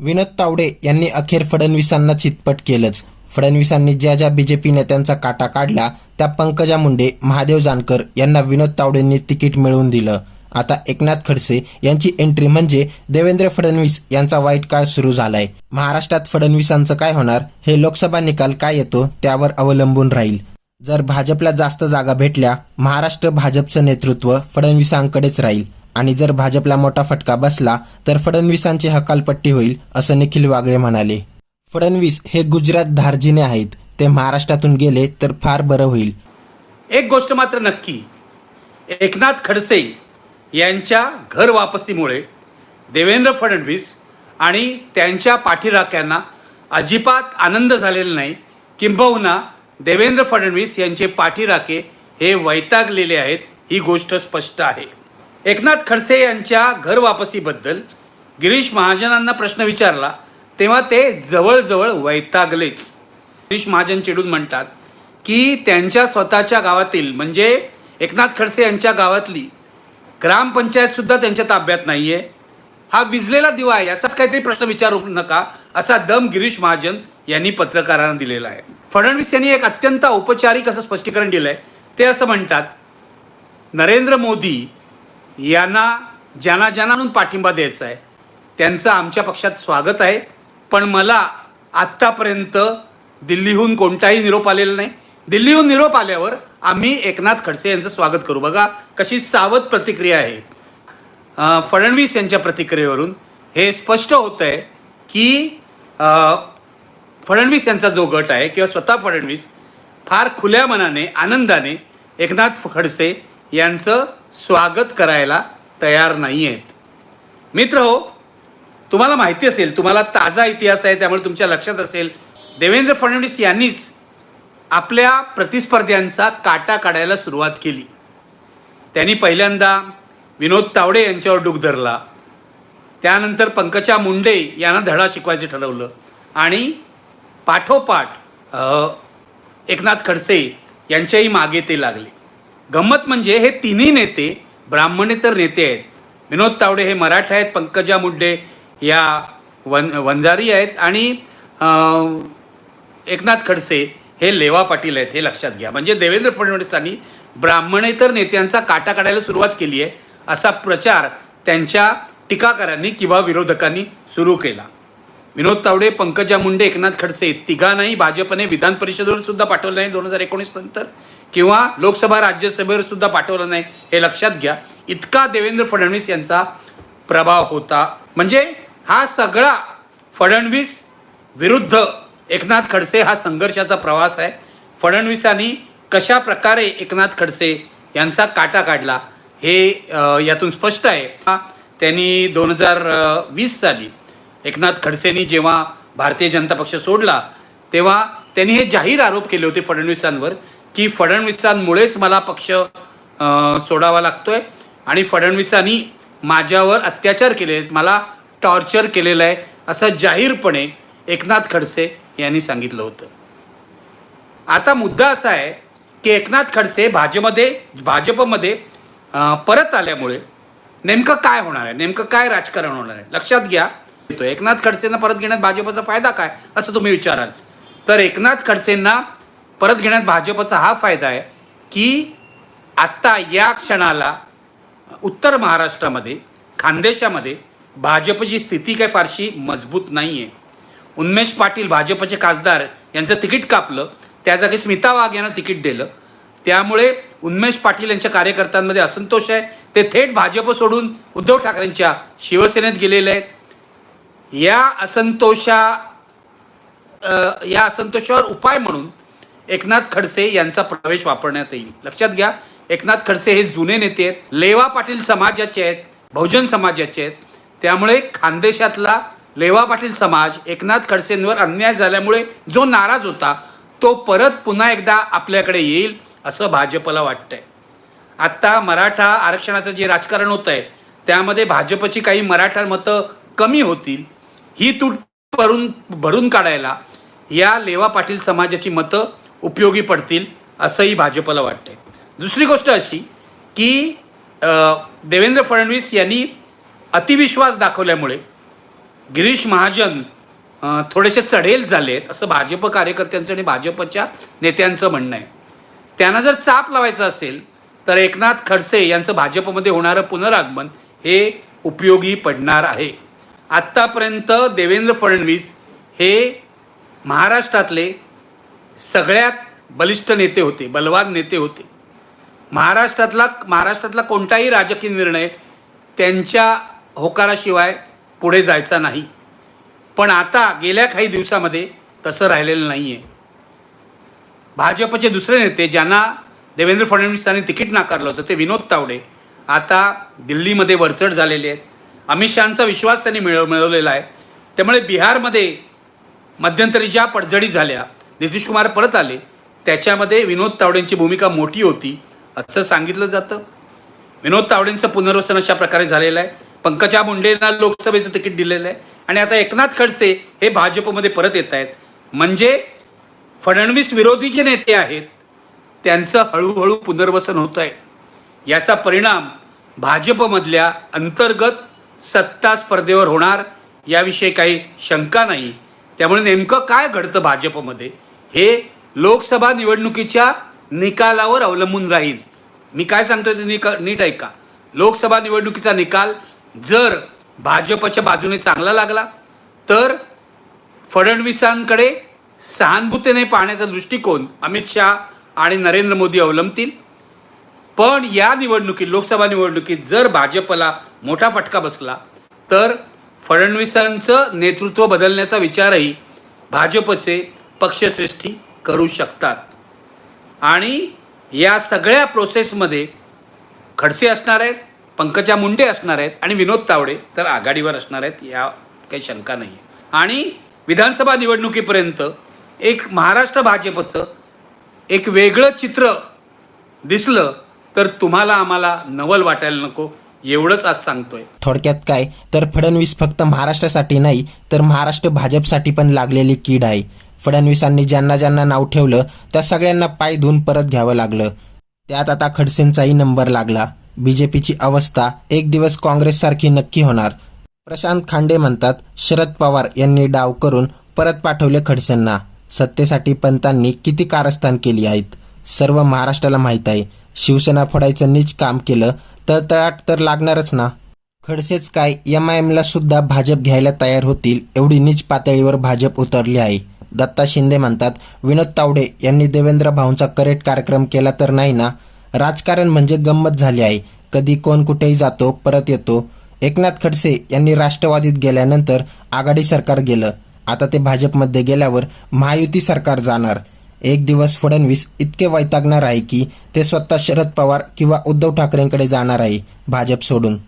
विनोद तावडे यांनी अखेर फडणवीसांना चितपट केलंच. फडणवीसांनी ज्या ज्या बीजेपी नेत्यांचा काटा काढला त्या पंकजा मुंडे महादेव जानकर यांना विनोद तावडेंनी तिकीट मिळवून दिलं. आता एकनाथ खडसे यांची एंट्री म्हणजे देवेंद्र फडणवीस यांचा वाईट काळ सुरू झालाय. महाराष्ट्रात फडणवीसांचं काय होणार? हे लोकसभा निकाल काय येतो? त्यावर अवलंबून राहील. जर भाजपला जास्त जागा भेटल्या महाराष्ट्र भाजपचं नेतृत्व फडणवीसांकडेच राहील. आणि जर भाजपला मोठा फटका बसला तर फडणवीसांची हकालपट्टी होईल असं निखिल वागळे म्हणाले. फडणवीस हे गुजरात धार्जिने आहेत. ते महाराष्ट्रातून गेले तर फार बरं होईल. एक गोष्ट मात्र नक्की. एकनाथ खडसे यांच्या घर वापसीमुळे देवेंद्र फडणवीस आणि त्यांच्या पाठीराख्यांना अजिबात आनंद झालेला नाही. किंबहुना देवेंद्र फडणवीस यांचे पाठीराखे हे वैतागलेले आहेत ही गोष्ट स्पष्ट आहे. एकनाथ खडसे यांच्या घर वापसीबद्दल गिरीश महाजनांना प्रश्न विचारला तेव्हा ते जवळजवळ वैतागलेच. गिरीश महाजन चिडून म्हणतात की त्यांच्या स्वतःच्या गावातील म्हणजे एकनाथ खडसे यांच्या गावातली ग्रामपंचायतसुद्धा त्यांच्या ताब्यात नाही आहे हा विजलेला दिवा आहे याचाच काहीतरी प्रश्न विचारू नका असा दम गिरीश महाजन यांनी पत्रकारांना दिलेला आहे. फडणवीस यांनी एक अत्यंत औपचारिक असं स्पष्टीकरण दिलं आहे ते असं म्हणतात नरेंद्र मोदी यांना ज्यांना ज्यांना पाठिंबा द्यायचा आहे त्यांचं आमच्या पक्षात स्वागत आहे. पण मला आत्तापर्यंत दिल्लीहून कोणताही निरोप आलेला नाही. दिल्लीहून निरोप आल्यावर आम्ही एकनाथ खडसे यांचं स्वागत करू. बघा कशी सावध प्रतिक्रिया आहे. फडणवीस यांच्या प्रतिक्रियेवरून हे स्पष्ट होतं आहे की फडणवीस यांचा जो गट आहे किंवा स्वतः फडणवीस फार खुल्या मनाने आनंदाने एकनाथ खडसे यांचं स्वागत करायला तयार नाही आहेत मित्र हो तुम्हाला माहिती असेल तुम्हाला ताजा इतिहास आहे त्यामुळे तुमच्या लक्षात असेल देवेंद्र फडणवीस यांनीच आपल्या प्रतिस्पर्ध्यांचा काटा काढायला सुरुवात केली. त्यांनी पहिल्यांदा विनोद तावडे यांच्यावर डूक धरला. त्यानंतर पंकजा मुंडे यांना धडा शिकवायचं ठरवलं. आणि पाठोपाठ एकनाथ खडसे यांच्याही मागे ते लागले. गंमत म्हणजे हे तिन्ही नेते ब्राह्मणेतर नेते आहेत. विनोद तावडे हे मराठा आहेत पंकजा मुंडे या वन वंजारी आहेत आणि एकनाथ खडसे हे लेवा पाटील आहेत हे लक्षात घ्या. म्हणजे देवेंद्र फडणवीसांनी ब्राह्मणेतर नेत्यांचा काटा काढायला सुरुवात केली आहे असा प्रचार त्यांच्या टीकाकारांनी किंवा विरोधकांनी सुरू केला. विनोद तावडे पंकजा मुंडे एकनाथ खडसे तिघांनाही भाजपने विधान परिषदेवर सुद्धा पाठवलं नाही दोन हजार एकोणीस नंतर. किंवा लोकसभा राज्यसभेवर सुद्धा पाठवलं नाही हे लक्षात घ्या. इतका देवेंद्र फडणवीस यांचा प्रभाव होता. म्हणजे हा सगळा फडणवीस विरुद्ध एकनाथ खडसे हा संघर्षाचा प्रवास आहे. फडणवीसांनी कशा प्रकारे एकनाथ खडसे यांचा काटा काढला हे यातून स्पष्ट आहे. त्यांनी दोन हजार वीस साली एकनाथ खडसेंनी जेव्हा भारतीय जनता पक्ष सोडला तेव्हा त्यांनी हे जाहीर आरोप केले होते फडणवीसांवर की फडणवीसांमुळेच मला पक्ष सोडावा लागतोय आणि फडणवीसांनी माझ्यावर अत्याचार केले आहेत मला टॉर्चर केलेलं आहे असं जाहीरपणे एकनाथ खडसे यांनी सांगितलं होतं. आता मुद्दा असा आहे की एकनाथ खडसे भाजपमध्ये भाजपमध्ये परत आल्यामुळे नेमकं काय होणार आहे नेमकं काय राजकारण होणार आहे? लक्षात घ्या तो एकनाथ खडसेंना परत घेण्यात भाजपचा फायदा काय असं तुम्ही विचाराल. तर एकनाथ खडसेंना परत घेण्यात भाजपचा हा फायदा आहे की आत्ता या क्षणाला उत्तर महाराष्ट्रामध्ये खानदेशामध्ये भाजपची स्थिती काय फारशी मजबूत नाही आहे उन्मेष पाटील भाजपचे खासदार यांचं तिकीट कापलं त्या जागी स्मिता वाघ यांना तिकीट दिलं. त्यामुळे उन्मेष पाटील यांच्या कार्यकर्त्यांमध्ये असंतोष आहे. ते थेट भाजप सोडून उद्धव ठाकरेंच्या शिवसेनेत गेलेले आहेत. या असंतोषा या असंतोषावर उपाय म्हणून एकनाथ खडसे यांचा प्रवेश वापरण्यात येईल. लक्षात घ्या एकनाथ खडसे हे जुने नेते आहेत. लेवा पाटील समाजाचे आहेत बहुजन समाजाचे आहेत. त्यामुळे खानदेशातला लेवा पाटील समाज एकनाथ खडसेंवर अन्याय झाल्यामुळे जो नाराज होता तो परत पुन्हा एकदा आपल्याकडे येईल असं भाजपला वाटतंय. आत्ता मराठा आरक्षणाचं जे राजकारण होतं आहे त्यामध्ये भाजपची काही मराठा मतं कमी होतील ही तूट भरून भरून काढायला या लेवा पाटील समाजाची मतं उपयोगी पडतील असंही भाजपला वाटतंय. दुसरी गोष्ट अशी की देवेंद्र फडणवीस यांनी अतिविश्वास दाखवल्यामुळे गिरीश महाजन थोडेसे चढेल झालेत असं भाजप कार्यकर्त्यांचं आणि भाजपच्या नेत्यांचं म्हणणं आहे. त्यांना जर चाप लावायचं असेल तर एकनाथ खडसे यांचं भाजपमध्ये होणारं पुनरागमन हे उपयोगी पडणार आहे. आत्तापर्यंत देवेंद्र फडणवीस हे महाराष्ट्रातले सगळ्यात बलिष्ठ नेते होते बलवान नेते होते. महाराष्ट्रातला महाराष्ट्रातला कोणताही राजकीय निर्णय त्यांच्या होकाराशिवाय पुढे जायचा नाही. पण आता गेल्या काही दिवसामध्ये तसं राहिलेलं नाही आहे भाजपचे दुसरे नेते ज्यांना देवेंद्र फडणवीसांनी तिकीट नाकारलं होतं ते विनोद तावडे आता दिल्लीमध्ये वरचढ झालेले आहेत. अमित शहाचा विश्वास त्यांनी मिळव मिळवलेला आहे. त्यामुळे बिहारमध्ये मध्यंतरी ज्या पडझडी झाल्या नितीश कुमार परत आले त्याच्यामध्ये विनोद तावडेंची भूमिका मोठी होती असं सांगितलं जातं. विनोद तावडेंचं पुनर्वसन अशा प्रकारे झालेलं आहे. पंकजा मुंडेंना लोकसभेचं तिकीट दिलेलं आहे. आणि आता एकनाथ खडसे हे भाजपमध्ये परत येत आहेत. म्हणजे फडणवीस विरोधी जे नेते आहेत त्यांचं हळूहळू पुनर्वसन होत आहे याचा परिणाम भाजपमधल्या अंतर्गत सत्ता स्पर्धेवर होणार याविषयी काही शंका नाही. त्यामुळे नेमकं काय घडतं भाजपमध्ये? हे लोकसभा निवडणुकीच्या निकालावर अवलंबून राहील. मी काय सांगतोय ते निका नीट ऐका. लोकसभा निवडणुकीचा निकाल जर भाजपच्या बाजूने चांगला लागला तर फडणवीसांकडे सहानुभूतीने पाहण्याचा दृष्टिकोन अमित शहा आणि नरेंद्र मोदी अवलंबतील. पण या निवडणुकीत लोकसभा निवडणुकीत जर भाजपला मोठा फटका बसला तर फडणवीसांचं नेतृत्व बदलण्याचा विचारही भाजपचे पक्षश्रेष्ठी करू शकतात. आणि या सगळ्या प्रोसेसमध्ये खडसे असणार आहेत पंकजा मुंडे असणार आहेत आणि विनोद तावडे तर आघाडीवर असणार आहेत या काही शंका नाही आहे आणि विधानसभा निवडणुकीपर्यंत एक महाराष्ट्र भाजपचं एक वेगळं चित्र दिसलं तर तुम्हाला आम्हाला नवल वाटायला नको एवढंच आज सांगतोय. थोडक्यात काय? तर फडणवीस फक्त महाराष्ट्रासाठी नाही तर महाराष्ट्र भाजपसाठी पण लागलेली कीड आहे. फडणवीसांनी ज्यांना ज्यांना नाव ठेवलं त्या सगळ्यांना पाय धुवून परत घ्यावं लागलं. त्यात आता खडसेंचाही नंबर लागला. बीजेपीची अवस्था एक दिवस काँग्रेससारखी नक्की होणार. प्रशांत खांडे म्हणतात शरद पवार यांनी डाव करून परत पाठवले खडसेंना. सत्तेसाठी पंतांनी किती कारस्थान केली आहेत? सर्व महाराष्ट्राला माहीत आहे. शिवसेना फोडायचं नीच काम केलं तर तळाट तर लागणारच ना. खडसेच काय एम आय एमला सुद्धा भाजप घ्यायला तयार होतील एवढी नीच पातळीवर भाजप उतरली आहे. दत्ता शिंदे म्हणतात विनोद तावडे यांनी देवेंद्र भाऊंचा करेट कार्यक्रम केला तर नाही ना? राजकारण म्हणजे गंमत झाली आहे. कधी कोण कुठेही जातो परत येतो. एकनाथ खडसे यांनी राष्ट्रवादीत गेल्यानंतर आघाडी सरकार गेलं. आता ते भाजपमध्ये गेल्यावर महायुती सरकार जाणार. एक दिवस फडणवीस इतके वैतागणार आहे की ते स्वतः शरद पवार किंवा उद्धव ठाकरेंकडे जाणार आहे भाजप सोडून.